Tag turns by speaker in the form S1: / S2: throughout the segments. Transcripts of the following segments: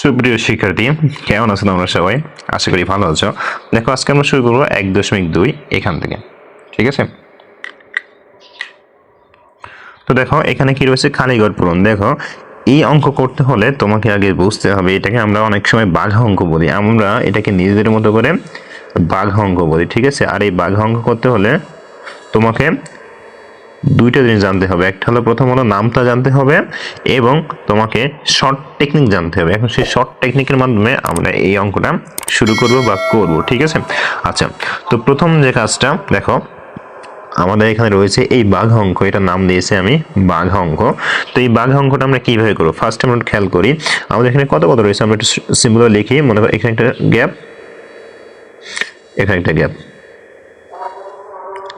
S1: সুপ্রিয় শিক্ষার্থী, কেমন আছো তোমরা সবাই? আশা করি ভালো আছো। দেখো, আজকে আমরা শুরু করব এক দশমিক দুই এখান থেকে, ঠিক আছে? তো দেখো, এখানে কি রয়েছে? খালিগড় পূরণ। দেখো, এই অঙ্ক করতে হলে তোমাকে আগে বুঝতে হবে, এটাকে আমরা অনেক সময় বাঘ অঙ্ক বলি। আমরা এটাকে নিজেদের মতো করে বাঘ অঙ্ক বলি, ঠিক আছে? আর এই বাঘ অঙ্ক করতে হলে তোমাকে দুইটা জিনিস জানতে হবে। একটা হলো প্রথম হলো নামটা জানতে হবে এবং তোমাকে শর্ট টেকনিক জানতে হবে। এখন সেই শর্ট টেকনিকের মাধ্যমে আমরা এই অঙ্কটা শুরু করব বা করব, ঠিক আছে? আচ্ছা তো প্রথম যে কাজটা, দেখো, আমাদের এখানে রয়েছে এই বাঘ অঙ্ক। এটা নাম দিয়েছি আমি বাঘ অঙ্ক। তো এই বাঘ অঙ্কটা আমরা কীভাবে করব? ফার্স্ট আমরা খেয়াল করি, আমাদের এখানে কত কত রয়েছে? আমরা একটু সিম্বল লিখি, মনে করো এখানে একটা গ্যাপ এখানে একটা গ্যাপ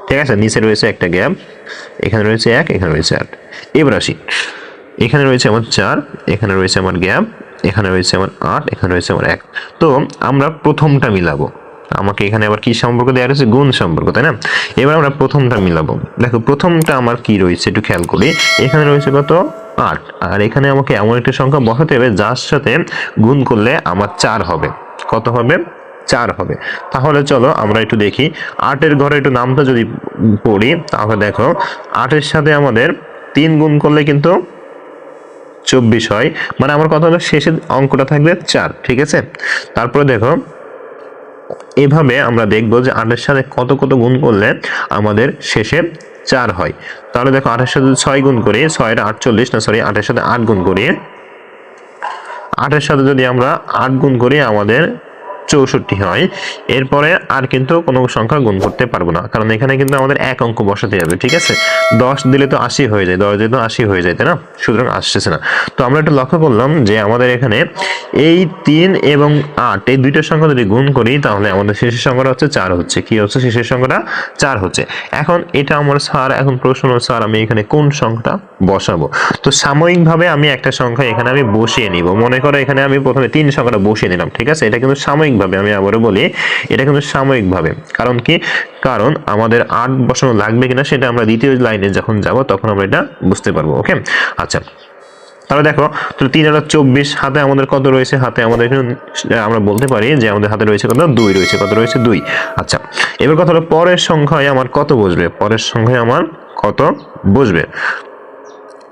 S1: ঠিক আছে? নিচে রয়েছে একটা গ্যাপ এখানে রয়েছে এক, এখানে রয়েছে আট। এবার আসি। এখানে রয়েছে আমার চার, এখানে রয়েছে আমার গ্যাপ, এখানে রয়েছে আমার আট, এখানে রয়েছে আমার এক। তো আমরা প্রথমটা মিলাবো। আমাকে এখানে আবার কি সম্পর্ক দেওয়া রয়েছে? গুণ সম্পর্ক, তাই না? এবার আমরা প্রথমটা মিলাবো। দেখো, প্রথমটা আমার কি রয়েছে একটু খেয়াল করি। এখানে রয়েছে কত? আট। আর এখানে আমাকে এমন একটা সংখ্যা বসাতে হবে যার সাথে গুণ করলে আমার চার হবে। কত হবে? চার হবে। তাহলে চলো আমরা একটু দেখি। আটের ঘরে একটু নামটা যদি পড়ি, তাহলে দেখো, আটের সাথে আমাদের তিন গুণ করলে কিন্তু চব্বিশ হয়। মানে আমার কথা হলো শেষের অঙ্কটা থাকবে চার, ঠিক আছে? তারপরে দেখো, এভাবে আমরা দেখব যে আটের সাথে কত কত গুণ করলে আমাদের শেষে চার হয়। তাহলে দেখো, আটের সাথে ছয় গুণ করি ছয়টা আটচল্লিশ, না সরি আটের সাথে আট গুণ করি। আটের সাথে যদি আমরা আট গুণ করি, আমাদের চৌষট্টি হয়। এরপরে আর কিন্তু কোনো সংখ্যা গুণ করতে পারব না। কারণ এখানে কিন্তু আমাদের এক অঙ্ক বসাতে হবে, ঠিক আছে? দশ দিলে তো আশি হয়ে যায়, দশ দিলে তো আশি হয়ে যায়, তাই না? সুতরাং আসতেছে না। তো আমরা একটু লক্ষ্য করলাম যে আমাদের এখানে এই তিন এবং আট, এই দুইটা সংখ্যা যদি গুণ করি, তাহলে আমাদের শেষের সংখ্যাটা হচ্ছে চার হচ্ছে। কি হচ্ছে? শেষের সংখ্যাটা চার হচ্ছে। এখন এটা আমার স্যার, এখন প্রশ্ন স্যার, আমি এখানে কোন সংখ্যাটা বসাবো? তো সাময়িকভাবে আমি একটা সংখ্যা এখানে আমি বসিয়ে নিব। মনে করো এখানে আমি প্রথমে তিন সংখ্যাটা বসিয়ে নিলাম, ঠিক আছে? এটা কিন্তু সাময়িকভাবে আমি আবারও বলি, এটা কিন্তু সাময়িকভাবে। কারণ কি? কারণ আমাদের আট বসানো লাগবে কিনা সেটা আমরা দ্বিতীয় লাইনে যখন যাব তখন আমরা এটা বুঝতে পারব, ওকে? আচ্ছা। তাহলে দেখো তো তিন হাজার চব্বিশ, হাতে আমাদের কত রয়েছে? হাতে আমাদের আমরা বলতে পারি যে আমাদের হাতে রয়েছে কত? দুই রয়েছে। কত রয়েছে? দুই। আচ্ছা। এবার কথা হলো পরের সংখ্যায় আমার কত বসবে? পরের সংখ্যায় আমার কত বসবে?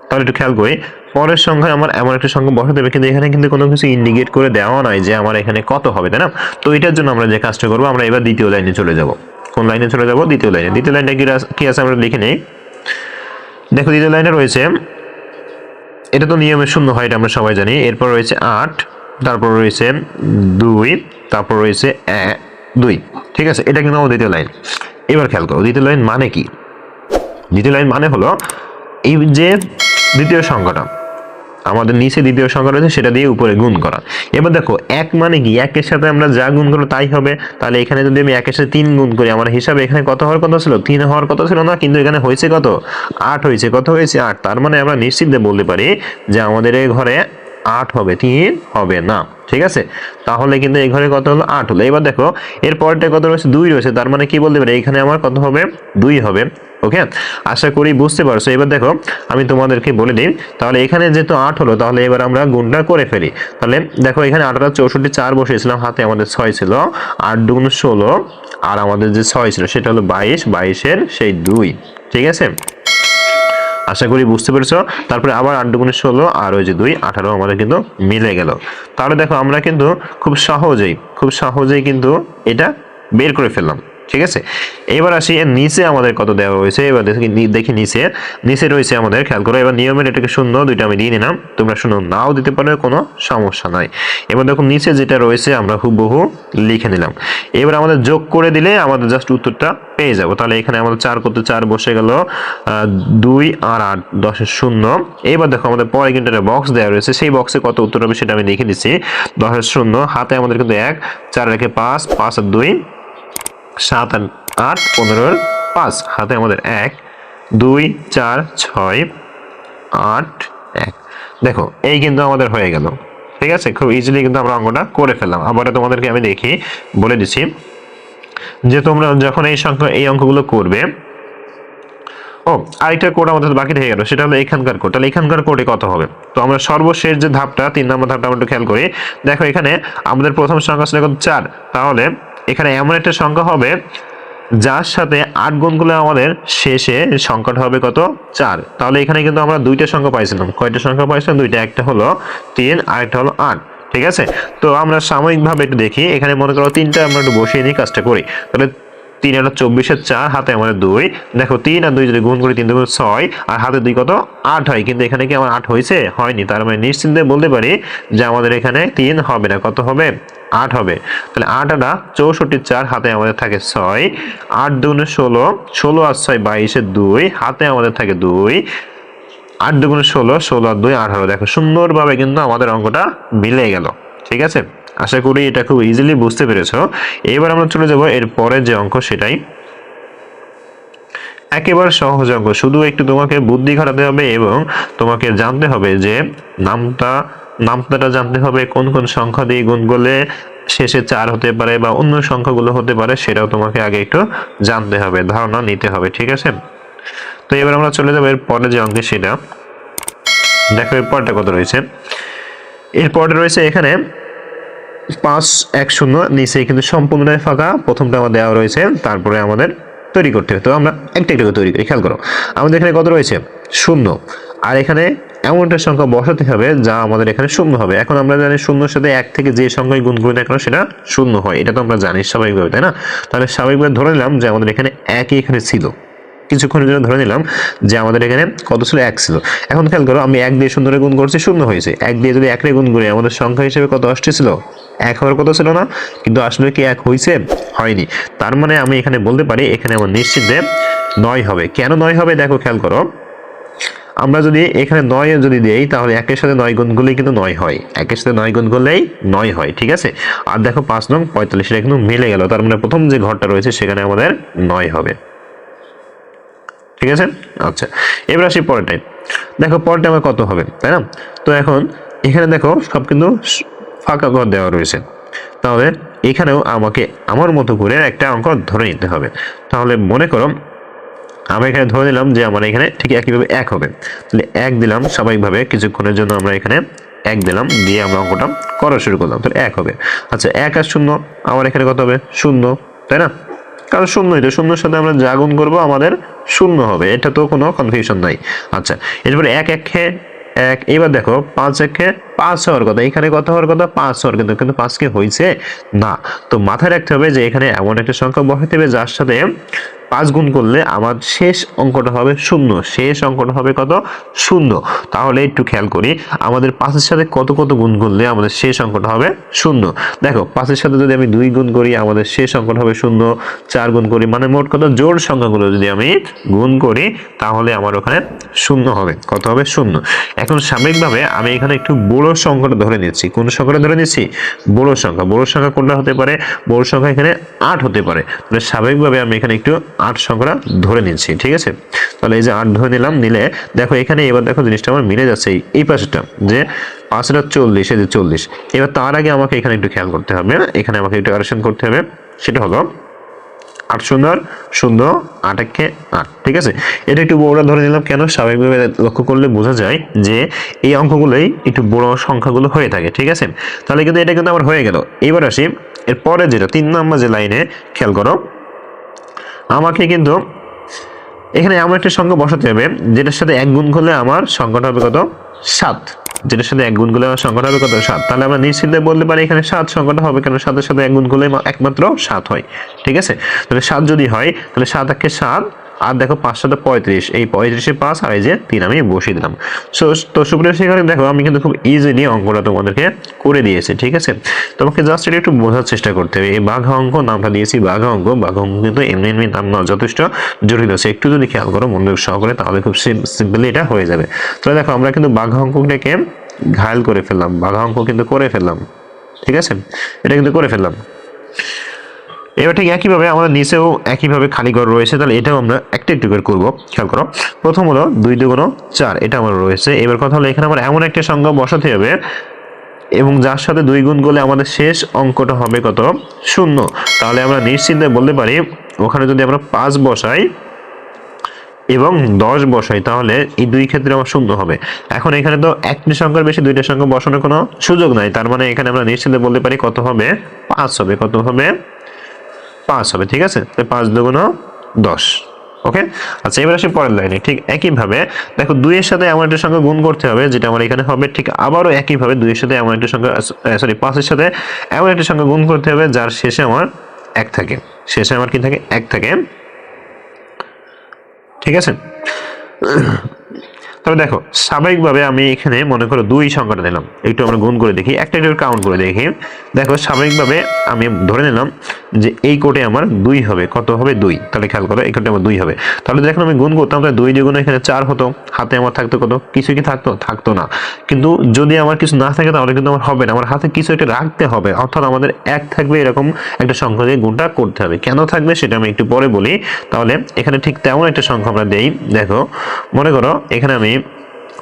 S1: তাহলে একটু খেয়াল করি। পরের সংখ্যায় আমার এমন একটা সংখ্যা বসাতে হবে, কিন্তু এখানে কিন্তু কোনো কিছু ইন্ডিকেট করে দেওয়া নয় যে আমার এখানে কত হবে, তাই না? তো এটার জন্য আমরা যে কাজটা করব, আমরা এবার দ্বিতীয় লাইনে চলে যাব। কোন লাইনে চলে যাব? দ্বিতীয় লাইনে দ্বিতীয় লাইনটা কি আছে? আমরা লিখে নেই। দেখো, দ্বিতীয় লাইনে রয়েছে, এটা তো নিয়মে শূন্য হয়, এটা আমরা সবাই জানি। এরপর রয়েছে আট, তারপর রয়েছে দুই, তারপর রয়েছে দুই। ঠিক আছে? এটা কিন্তু আমার দ্বিতীয় লাইন এবার খেয়াল করো, দ্বিতীয় লাইন মানে কি? দ্বিতীয় লাইন মানে হলো, এই যে দ্বিতীয় সংখ্যাটা আমাদের নিচে দ্বিতীয় সংখ্যা রয়েছে, সেটা দিয়ে উপরে গুণ করা। এবার দেখো, এক মানে কি? একের সাথে আমরা যা গুণ করব তাই হবে। তাহলে এখানে যদি আমি একের সাথে তিন গুণ করি, আমার হিসাবে এখানে কত হওয়ার কথা ছিল? তিন হওয়ার কথা ছিল না, কিন্তু এখানে হয়েছে কত? আট হয়েছে। কত হয়েছে? আট। তার মানে আমরা নিশ্চিত বলতে পারি যে আমাদের এই ঘরে আট হবে, তিন হবে না। ঠিক আছে? তাহলে কিন্তু এই ঘরে কত হলো? আট হলো। এবার দেখো, এর পরেরটা কত রয়েছে? দুই রয়েছে। তার মানে কি বলতে পারি? এখানে আমার কত হবে? দুই হবে। ওকে আশা করি বুঝতে পারছ। এবার দেখো, আমি তোমাদেরকে বলে দিই, তাহলে এখানে যেহেতু আট হলো, তাহলে এবার আমরা গুণটা করে ফেলি। তাহলে দেখো, এখানে আঠারো চৌষট্টি চার বসেছিলাম হাতে আমাদের ছয় ছিল। আট দুগুণ ষোলো, আর আমাদের যে ছয় ছিল, সেটা হলো বাইশ, বাইশের সেই দুই। ঠিক আছে? আশা করি বুঝতে পেরেছ। তারপরে আবার আট দুগুণে ষোলো, আর ওই যে দুই, আঠারো আমাদের কিন্তু মিলে গেল। তাহলে দেখো, আমরা কিন্তু খুব সহজেই খুব সহজেই কিন্তু এটা বের করে ফেললাম। ঠিক আছে? এবার আসি, এর নিচে আমাদের কত দেওয়া রয়েছে এবার দেখি নিচে। নিচে রয়েছে আমাদের, খেয়াল করো, এবার নিয়মের এটাকে শূন্য, দুইটা আমি দিয়ে নিলাম। তোমরা শূন্য নাও দিতে পারো, কোনো সমস্যা নাই। এবার দেখো, নিচে যেটা রয়েছে, আমরা হুবহু লিখে নিলাম। এবার আমাদের যোগ করে দিলে আমাদের জাস্ট উত্তরটা পেয়ে যাব। তাহলে এখানে আমাদের চার করতে চার বসে গেল দুই আর আট দশের শূন্য। এবার দেখো, আমাদের পরে কিন্তু একটা বক্স দেওয়া রয়েছে। সেই বক্সে কত উত্তর হবে সেটা আমি লিখে দিচ্ছি দশের শূন্য, হাতে আমাদের কিন্তু এক, চার রেখে পাঁচ পাঁচ আর দুই সাত আর আট পনেরোর পাঁচ। হাতে আমাদের এক, দুই, চার, ছয়, আট, এক। দেখো, এই কিন্তু আমাদের হয়ে গেল। ঠিক আছে? খুব ইজিলি কিন্তু আমরা অঙ্কটা করে ফেললাম। আবার তোমাদেরকে আমি দেখি, বলে দিচ্ছি যে তোমরা যখন এই সংখ্যা, এই অঙ্কগুলো করবে, ও, আরেকটা কোড আমাদের বাকি থেকে গেল। সেটা হলো এখানকার কোড তাহলে এখানকার কোডে কত হবে? তো আমরা সর্বশেষ যে ধাপটা, তিন নম্বর ধাপটা আমরা একটু খেয়াল করি। দেখো এখানে আমাদের প্রথম সংখ্যা ছিল কত? চার। তাহলে এখানে এমন একটা সংখ্যা হবে, যার সাথে আট গুণ করলে আমাদের শেষে সংখ্যাটা হবে কত? চার। তাহলে এখানে কিন্তু আমরা দুইটা সংখ্যা পাইছিলাম। কয়টা সংখ্যা পাইছিলাম? দুইটা। একটা হলো তিন আর একটা হলো আট। ঠিক আছে? তো আমরা সাময়িকভাবে একটু দেখি। এখানে মনে করো তিনটা আমরা একটু বসিয়ে নিই, কাজটা করি। তাহলে তিন হলো চব্বিশের চার, হাতে আমাদের দুই। দেখো, তিন আর দুই যদি গুণ করি, তিন দুগুণ ছয়, আর হাতে দুই কত? আট হয়। কিন্তু এখানে কি আমার আট হয়েছে? হয়নি। তার মানে নিশ্চিন্তে বলতে পারি যে আমাদের এখানে তিন হবে না। কত হবে? আট হবে। তাহলে আট আটা চৌষট্টি চার, হাতে আমাদের থাকে ছয়। আট দুগুণে ষোলো ষোলো আর ছয় বাইশের দুই, হাতে আমাদের থাকে দুই। আট দুগুণে ষোলো ষোলো আর দুই, আঠারো। দেখো, সুন্দরভাবে কিন্তু আমাদের অঙ্কটা মিলে গেল। ঠিক আছে? আশা করি এটা খুব ইজিলি বুঝতে পেরেছ। এবার আমরা চলে যাব এর পরের যে অঙ্ক, সেটাই। একেবারে সহজ অঙ্ক। শুধু একটু তোমাকে বুদ্ধি খাটাতে হবে এবং তোমাকে জানতে হবে যে নামটা নামটাটা জানতে হবে, কোন কোন সংখ্যা দিয়ে গুণ করলে শেষে চার হতে পারে বা অন্য সংখ্যাগুলো হতে পারে সেটাও তোমাকে আগে একটু জানতে হবে, ধারণা নিতে হবে, ঠিক আছে? তো এবার আমরা চলে যাব এর পরে যে অঙ্কে সেটা। দেখো এর পরটা কত রয়েছে? এরপরে রয়েছে এখানে পাঁচ, এক, শূন্য, নিচে কিন্তু সম্পূর্ণটাই ফাঁকা, প্রথমটা আমার দেওয়া রয়েছে, তারপরে আমাদের তৈরি করতে হবে। তো আমরা একটা একটা করে তৈরি করি, খেয়াল করো। আমাদের এখানে কত রয়েছে? শূন্য। আর এখানে এমন একটা সংখ্যা বসাতে হবে যা আমাদের এখানে শূন্য হবে। এখন আমরা জানি শূন্যর সাথে এক থেকে যে সংখ্যায় গুণ করি না কেন সেটা শূন্য হয়। এটা তো আমরা জানি স্বাভাবিকভাবে, তাই না? তাহলে স্বাভাবিকভাবে ধরে নিলাম যে আমাদের এখানে একই এখানে ছিল। কিছুক্ষণের জন্য ধরে নিলাম যে আমাদের এখানে কত ছিল? এক ছিল। এখন খেয়াল করো, আমি এক দিয়ে শূন্যরে গুণ করছি, শূন্য হয়েছে। এক দিয়ে যদি একরে গুণ করি, আমাদের সংখ্যা হিসেবে কত আসতেছিল এক হওয়ার কথা ছিল না, কিন্তু আসলে কি এক হয়েছে হয়নি। তার মানে আমি এখানে বলতে পারি, এখানে আমার নিশ্চিতে নয় হবে। কেন নয় হবে? দেখো, খেয়াল করো। আমরা যদি এখানে নয় যদি দেই, তাহলে একের সাথে নয় গুণ করলেই কিন্তু নয় হয়। একের সাথে নয় গুণ করলেই নয় হয়, ঠিক আছে? আর দেখো, পাঁচ নং পঁয়তাল্লিশ কিন্তু মিলে গেল। তার মানে প্রথম যে ঘরটা রয়েছে, সেখানে আমাদের নয় হবে। ঠিক আছে? আচ্ছা এবার আসি পরেরটাই দেখো পরেরটা আমার কত হবে, তাই না? তো এখন এখানে দেখো, সব কিন্তু ফাঁকা ঘর দেওয়া রয়েছে। তাহলে এখানেও আমাকে আমার মতো করে একটা অঙ্ক ধরে নিতে হবে। তাহলে মনে করো আমরা এখানে ধরে নিলাম যে আমার এখানে ঠিক একইভাবে এক হবে। তাহলে এক দিলাম স্বাভাবিকভাবে, কিছুক্ষণের জন্য আমরা এখানে এক দিলাম, দিয়ে আমরা অঙ্কটা করা শুরু করলাম। তাহলে এক হবে। আচ্ছা এক আর শূন্য, আমার এখানে কত হবে? শূন্য, তাই না? কারণ শূন্যই তো, শূন্যর সাথে আমরা গুণ করব, আমাদের শূন্য হবে। এটা তো কোনো কনফিউশন নাই। আচ্ছা এরপরে এক, একে এক এবার দেখো, পাঁচ একে পাঁচ হওয়ার কথা। এখানে কত হওয়ার কথা? পাঁচ হওয়ার কিন্তু কিন্তু পাঁচকে হয়েছে না। তো মাথায় রাখতে হবে যে এখানে এমন একটা সংখ্যা বসাতে হবে যার সাথে পাঁচ গুণ করলে আমার শেষ অঙ্কটা হবে শূন্য। শেষ অঙ্কটা হবে কত? শূন্য। তাহলে একটু খেয়াল করি, আমাদের পাঁচের সাথে কত কত গুণ করলে আমাদের শেষ অঙ্কটা হবে শূন্য? দেখো, পাঁচের সাথে যদি আমি দুই গুণ করি, আমাদের শেষ অঙ্কটা হবে শূন্য। চার গুণ করি মানে মোট কত? জোড় সংখ্যাগুলো যদি আমি গুণ করি, তাহলে আমার ওখানে শূন্য হবে। কত হবে? শূন্য। এখন সাময়িকভাবে আমি এখানে একটু বড় সংখ্যাটা ধরে নিচ্ছি। কোন সংখ্যাটা ধরে নিচ্ছি? বড় সংখ্যা। বড় সংখ্যা কোনটা হতে পারে? বড় সংখ্যা এখানে আট হতে পারে। তাহলে স্বাভাবিকভাবে আমি এখানে একটু আট সংখ্যাটা ধরে নিচ্ছি ঠিক আছে? তাহলে এই যে আট ধরে নিলাম, নিলে দেখো এখানে এবার দেখো জিনিসটা আমার মিলে যাচ্ছে এই- পাশেটা যে পাঁচটা চল্লিশ, এই যে চল্লিশ। এবার তার আগে আমাকে এখানে একটু খেয়াল করতে হবে এখানে আমাকে একটু কারেকশন করতে হবে, সেটা হলো আট সুন্দর শূন্য, আট একে আট, ঠিক আছে? এটা একটু বড় ধরে নিলাম, কেন? স্বাভাবিকভাবে লক্ষ্য করলে বোঝা যায় যে এই অঙ্কগুলোই একটু বড় সংখ্যাগুলো হয়ে থাকে, ঠিক আছে? তাহলে কিন্তু এটা কিন্তু আমার হয়ে গেল। এবার আসি এর পরে যেটা, তিন নম্বর যে লাইনে খেয়াল করো আমাকে কিন্তু এখানে এমন একটা সংখ্যা বসাতে হবে, যেটার সাথে এক গুণ করলে আমার সংখ্যাটা হবে কত? সাত। যেটার সাথে এক গুণ করলে আমার সংখ্যাটা হবে কত? সাত। তাহলে আমরা নিশ্চিন্তে বলতে পারি এখানে সাত সংখ্যাটা হবে কেন সাতের সাথে এক গুণ করলে একমাত্র সাত হয়। ঠিক আছে? তাহলে সাত যদি হয়, তাহলে সাত একে সাত আর দেখো পাঁচ সাথে পঁয়ত্রিশ। এই পঁয়ত্রিশে পাঁচ আর এই যে তিন আমি বসিয়ে দিলাম। সো তো সুপ্রিয় সেখানে দেখো, আমি কিন্তু খুব ইজিলি অঙ্কটা তোমাদেরকে করে দিয়েছি, ঠিক আছে? তোমাকে জাস্ট এটা একটু বোঝার চেষ্টা করতে হবে। এই বাঘা অঙ্ক নামটা দিয়েছি, বাঘা অঙ্ক। বাঘা অঙ্ক কিন্তু এমনি এমনি নাম না যথেষ্ট জটিল আছে। একটু যদি খেয়াল করো, মনোযোগ সহকারে, তাহলে খুব সিম্পলি এটা হয়ে যাবে। তাহলে দেখো, আমরা কিন্তু বাঘা অঙ্কটাকে ঘায়ল করে ফেললাম। বাঘা অঙ্ক কিন্তু করে ফেললাম, ঠিক আছে? এটা কিন্তু করে ফেললাম। এবার ঠিক একইভাবে আমাদের নিচেও একইভাবে খালি ঘর রয়েছে, তাহলে এটাও আমরা একটা একটু করে করব। খেয়াল করো, প্রথম হলো দুই দুগুণ চার, এটা আমার রয়েছে। এবার কথা হলো এখানে আমার এমন একটা সংখ্যা বসাতে হবে, এবং যার সাথে দুই গুণ করলে আমাদের শেষ অঙ্কটা হবে কত? শূন্য। তাহলে আমরা নিশ্চিন্তে বলতে পারি, ওখানে যদি আমরা পাঁচ বসাই এবং দশ বসাই, তাহলে এই দুই ক্ষেত্রে আমার শূন্য হবে। এখন এখানে তো একটি সংখ্যার বেশি, দুইটা সংখ্যা বসানোর কোনো সুযোগ নাই। তার মানে এখানে আমরা নিশ্চিন্তে বলতে পারি কত হবে? পাঁচ হবে। কত হবে? পাঁচ হবে, ঠিক আছে? পাঁচ দুগুণ দশ, ওকে? আচ্ছা এবার আসি পরের লাইনে, ঠিক একইভাবে, দেখো দুইয়ের সাথে এমন একটা সংখ্যা গুণ করতে হবে, যেটা আমার এখানে হবে, ঠিক আবারও একইভাবে দুইয়ের সাথে এমন একটা সংখ্যা সরি পাঁচের সাথে এমন একটা সংখ্যা গুণ করতে হবে, যার শেষে আমার এক থাকে। শেষে আমার কি থাকে? এক থাকে। ঠিক আছে? তবে দেখো, স্বাভাবিকভাবে আমি এখানে মনে করো দুই সংখ্যাটা দিলাম একটু আমরা গুণ করে দেখি, একটা একটু কাউন্ট করে দেখি। দেখো, স্বাভাবিকভাবে আমি ধরে নিলাম যে এই কোটে আমার দুই হবে, কত হবে দুই? তাহলে খেয়াল করো, এই কোটে আমার দুই হবে। তাহলে দেখুন আমি গুণ করতাম, তাহলে দুই দুগুণ এখানে চার হতো, হাতে আমার থাকতো কত? কিছু কি থাকতো? থাকতো না। কিন্তু যদি আমার কিছু না থাকে তাহলে কিন্তু আমার হবে না। আমার হাতে কিছু একটা রাখতে হবে। অর্থাৎ আমাদের এক থাকবে এরকম একটা সংখ্যা দিয়ে গুণটা করতে হবে। কেন থাকবে সেটা আমি একটু পরে বলি। তাহলে এখানে ঠিক তেমন একটা সংখ্যা আমরা দেই। দেখো, মনে করো এখানে আমি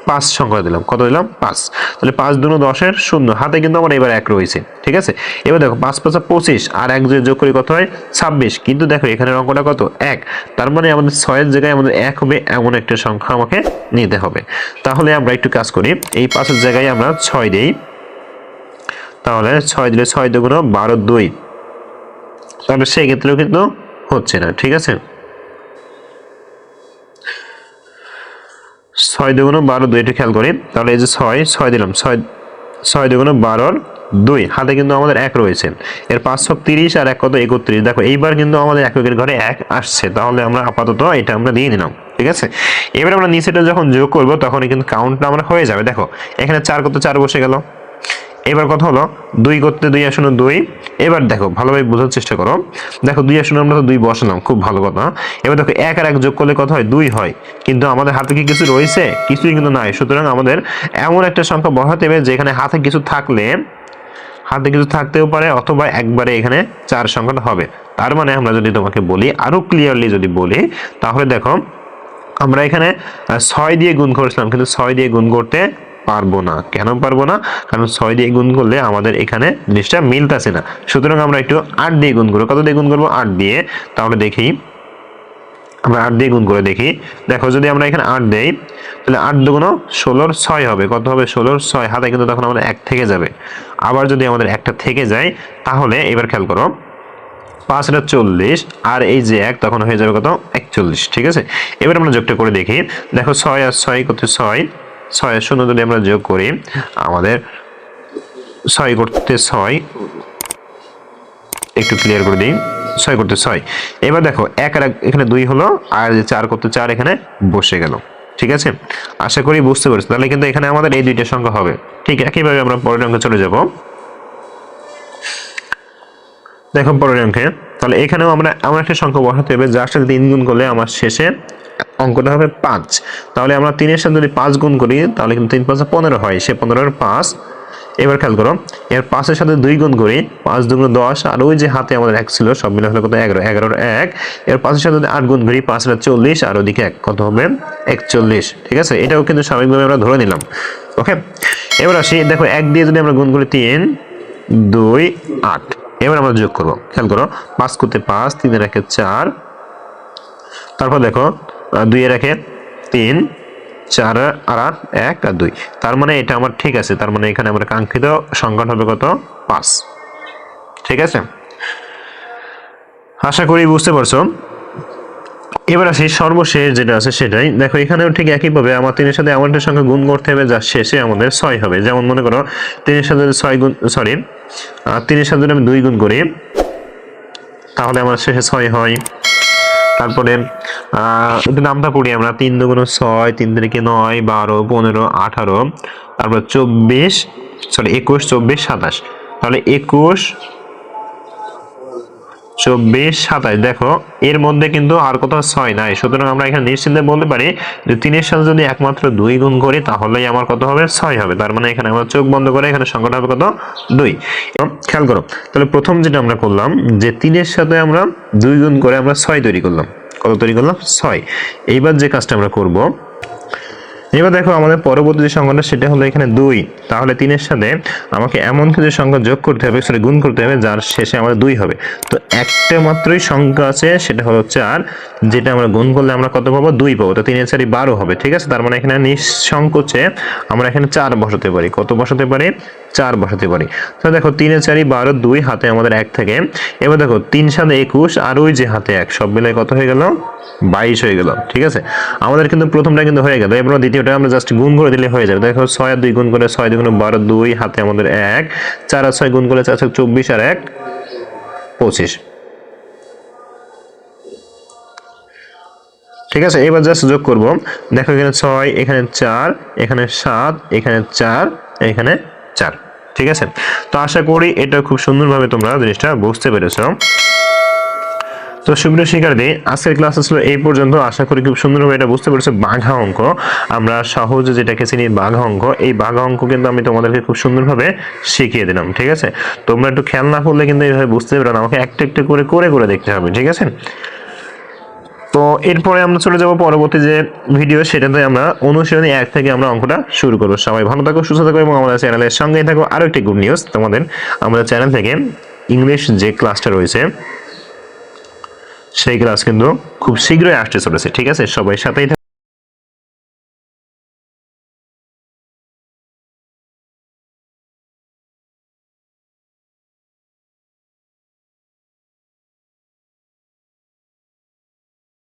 S1: পাঁচ সংখ্যা দিলাম। কত দিলাম পাঁচ। তাহলে পাঁচ দুনো দশের শূন্য। হাতে কিন্তু আমার এবার এক রয়েছে। ঠিক আছে? এবার দেখো, পাঁচ পাঁচা পঁচিশ আর এক যোগ করি কত হয়? ছাব্বিশ। কিন্তু দেখো এখানে অঙ্কটা কত? এক। তার মানে আমাদের ছয়ের জায়গায় আমাদের এক হবে, এমন একটা সংখ্যা আমাকে নিতে হবে। তাহলে আমরা একটু কাজ করি। এই পাঁচের জায়গায় আমরা ছয় দিই। তাহলে ছয় দিলে ছয় দুগুণ বারো দুই। তাহলে সেই ক্ষেত্রেও কিন্তু হচ্ছে না। ঠিক আছে? ছয় দুগুণ বারো দুই একটু খেয়াল করি। তাহলে এই যে ছয় ছয় দিলাম, ছয় ছয় দুগুণ বারোর দুই। হাতে কিন্তু আমাদের এক রয়েছে। এর পাঁচশো তিরিশ আর এক কত? একত্রিশ। দেখো, এইবার কিন্তু আমাদের এক এককের ঘরে এক আসছে। তাহলে আমরা আপাতত এটা আমরা দিয়ে নিলাম, ঠিক আছে? এবার আমরা নিচেটা যখন যোগ করব তখন কিন্তু কাউন্টটা আমরা হয়ে যাবে। দেখো, এখানে চার কত? চার বসে গেল। এবার কথা হলো দুই করতে দুই আসন দুই। এবার দেখো, ভালোভাবে বোঝার চেষ্টা করো। দেখো, দুই আসনে আমরা তো দুই বসালাম, খুব ভালো কথা। এবার দেখো, এক আর এক যোগ করলে কত হয়? দুই হয়। কিন্তু আমাদের হাতে কি কিছু রয়েছে? কিছুই কিন্তু নাই। সুতরাং আমাদের এমন একটা সংখ্যা বসাতে হবে যেখানে হাতে কিছু থাকলে, হাতে কিছু থাকতেও পারে অথবা একবারে এখানে চার সংখ্যাটা হবে। তার মানে আমরা যদি তোমাকে বলি, আরও ক্লিয়ারলি যদি বলি, তাহলে দেখো, আমরা এখানে ছয় দিয়ে গুণ করেছিলাম, কিন্তু ছয় দিয়ে গুণ করতে পারব না। কেন পারব না? কারণ ছয় দিয়ে গুণ করলে আমাদের এখানে জিনিসটা মিলতেছে না। সুতরাং আমরা একটু আট দিয়ে গুণ করব। কত দিয়ে গুণ করব? আট দিয়ে। তাহলে দেখি, আমরা আট দিয়ে গুণ করে দেখি। দেখো, যদি আমরা এখানে আট দেই, তাহলে আট দুগুণ ষোলোর ছয় হবে। কত হবে? ষোলোর ছয়। হাতে কিন্তু তখন আমাদের এক থেকে যাবে। আবার যদি আমাদের একটা থেকে যায়, তাহলে এবার খেয়াল করো, পাঁচ হাজার চল্লিশ, আর এই যে এক, তখন হয়ে যাবে কত? একচল্লিশ। ঠিক আছে? এবার আমরা যোগটা করে দেখি। দেখো, ছয় আর ছয় কত? ছয়। ছয় শূন্য যদি আমরা যোগ করি। আমাদের ছয় করতে ছয়। একটু ক্লিয়ার করে দিই। ছয় করতে ছয়। এবার দেখো, এক আর এখানে দুই হলো, আর চার করতে চার এখানে বসে গেল। ঠিক আছে? আশা করি বুঝতে পারছি। তাহলে কিন্তু এখানে আমাদের এই দুইটা সংখ্যা হবে। ঠিক, একইভাবে আমরা পরের অঙ্কে চলে যাব। দেখো পরের অঙ্কে। তাহলে এখানেও আমরা, এমন একটা সংখ্যা বসাতে হবে, যার সাথে তিন গুণ করলে আমার শেষে অঙ্কটা হবে পাঁচ। তাহলে আমরা তিনের সাথে যদি পাঁচ গুণ করি, তাহলে কিন্তু তিন পাঁচে পনেরো হয়। সে পনেরোর পাঁচ। এবার খেয়াল করো এর পাঁচের সাথে দুই গুণ করি, পাঁচ দুগুণ দশ, আর ওই যে হাতে আমাদের এক ছিল, সব মিলে হলো কত এগারো, এগারোর এক। এর পাঁচের সাথে আট গুণ করি, পাঁচ হাজার চল্লিশ, আর ওদিকে এক, কত হবে? একচল্লিশ, ঠিক আছে? এটাও কিন্তু স্বাভাবিকভাবে আমরা ধরে নিলাম। ওকে এবার আসি, দেখো এক দিয়ে যদি আমরা গুণ করি তিন, দুই, আট। এবার আমরা যোগ করব। খেয়াল করো, পাঁচ করতে পাঁচ, তিনের একে চার। তারপর দেখো আহ, দুইয়ের একে তিন চার আর আট এক আর দুই। তার মানে এটা আমার ঠিক আছে তার মানে এখানে আমার কাঙ্ক্ষিত সংখ্যাটা হবে কত? পাঁচ। ঠিক আছে? আশা করি বুঝতে পারছ। এবার আসি সর্বশেষ যেটা আছে সেটাই। দেখো এখানেও ঠিক একইভাবে আমার তিনের সাথে এমন একটা সংখ্যা গুণ করতে হবে যা শেষে আমাদের ছয় হবে। যেমন মনে করো তিনের সাথে ছয় গুণ সরি তিনের সাথে আমি দুই গুণ করি তাহলে আমার শেষে ছয় হয়। তারপরে একটু নামটা পড়ি আমরা, তিন দুগুণ ছয়, তিন তিরিকে নয়, বারো, পনেরো, আঠারো, তারপর চব্বিশ সরি একুশ, চব্বিশ, সাতাশ। তাহলে একুশ চব্বিশ সাতাশ। দেখো, এর মধ্যে কিন্তু আর কোথাও ছয় নাই। সুতরাং আমরা এখানে নিশ্চিন্তে বলতে পারি যে তিনের সাথে যদি একমাত্র দুই গুণ করি, তাহলেই আমার কত হবে? ছয় হবে। তার মানে এখানে আমরা চোখ বন্ধ করে এখানে সংখ্যাটা হবে কত? দুই। খেয়াল করো, তাহলে প্রথম যেটা আমরা করলাম, যে তিনের সাথে আমরা দুই গুণ করে আমরা ছয় তৈরি করলাম। কত তৈরি করলাম? ছয়। এইবার যে কাজটা আমরা করব এবার দেখো আমাদের পরবর্তী যে সংখ্যাটা, সেটা হলো এখানে দুই। তাহলে তিনের সাথে আমাকে এমন কিছু সংখ্যা যোগ করতে হবে, সরি, গুণ করতে হবে, যার শেষে আমাদের দুই হবে। তো একটা মাত্রই সংখ্যা আছে, সেটা হলো চার, যেটা আমরা গুণ করলে আমরা কত পাবো? দুই পাবো। তো তিনের চারি বারো হবে, ঠিক আছে? তার মানে এখানে নিঃসংকোচে আমরা এখানে চার বসাতে পারি। কত বসাতে পারি? চার বসাতে পারি। তো দেখো, তিনে চারি, বারো, দুই, হাতে আমাদের এক থাকে। এবার দেখো, তিন সাথে একুশ আর ওই যে হাতে এক, সব মিলে কত হয়ে গেল? বাইশ হয়ে গেল, ঠিক আছে? আমাদের কিন্তু প্রথমটা কিন্তু হয়ে গেল। এবার দ্বিতীয়টা আমরা জাস্ট গুণ করে দিলে হয়ে যাবে। দেখো, ছয় আর দুই গুণ করে ছয় দুগুণ বারো, দুই, হাতে আমাদের এক, চার আর ছয় গুণ করে চার ছয় চব্বিশ আর এক, পঁচিশ। ঠিক আছে? এবার জাস্ট যোগ করব। দেখো এখানে ছয়, এখানে চার, এখানে সাত, এখানে চার, এখানে চার, ঠিক আছে? তো আশা করি এটা খুব সুন্দরভাবে তোমরা জিনিসটা বুঝতে পেরেছ। তো সুপ্রিয় শিক্ষার্থী, আজকের ক্লাস ছিল এই পর্যন্ত। আশা করি খুব সুন্দরভাবে এটা বুঝতে পেরেছ। বাঘা অঙ্ক, আমরা সহজে যেটাকে চিনি বাঘা অঙ্ক। এই বাঘা অঙ্ক কিন্তু আমি তোমাদেরকে খুব সুন্দরভাবে শিখিয়ে দিলাম, ঠিক আছে? তোমরা একটু খেয়াল না করলে কিন্তু এইভাবে বুঝতে পারো না। আমাকে একটা একটা করে করে করে দেখতে হবে, ঠিক আছে? তো এরপরে আমরা চলে যাব পরবর্তী যে ভিডিও সেটাতে আমরা অনুশীলনী এক থেকে আমরা অঙ্কটা শুরু করব। সবাই ভালো থাকো, সুস্থ থাকো এবং আমাদের চ্যানেলের সঙ্গেই থাকো। আরও একটি গুড নিউজ তোমাদের। আমাদের চ্যানেল থেকে ইংলিশ যে ক্লাসটা রয়েছে, সেই ক্লাস কিন্তু খুব শীঘ্রই আসতে চলেছে, ঠিক আছে? সবাই সাথেই।